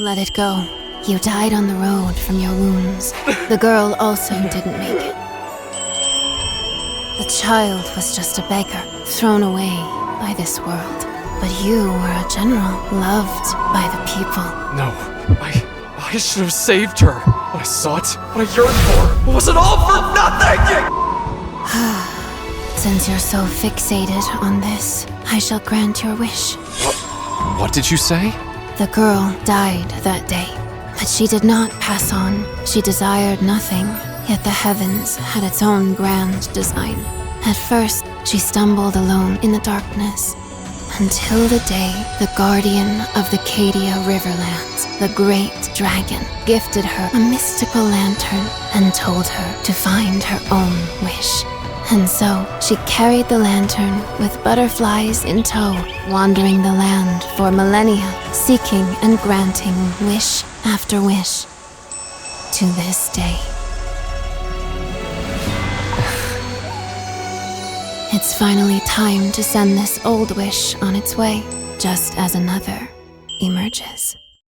Let it go. You died on the road from your wounds. The girl also didn't make it. The child was just a beggar, thrown away by this world. But you were a general, loved by the people. No, I. I should have saved her. What I sought, what I yearned for, was it all for nothing? Since you're so fixated on this, I shall grant your wish. What did you say? The girl died that day, but she did not pass on. She desired nothing, yet the heavens had its own grand design. At first, she stumbled alone in the darkness, until the day the guardian of the Cadia Riverlands, the great dragon, gifted her a mystical lantern and told her to find her own wish. And so she carried the lantern with butterflies in tow, wandering the land for millennia, seeking and granting wish after wish. To this day. It's finally time to send this old wish on its way, just as another emerges.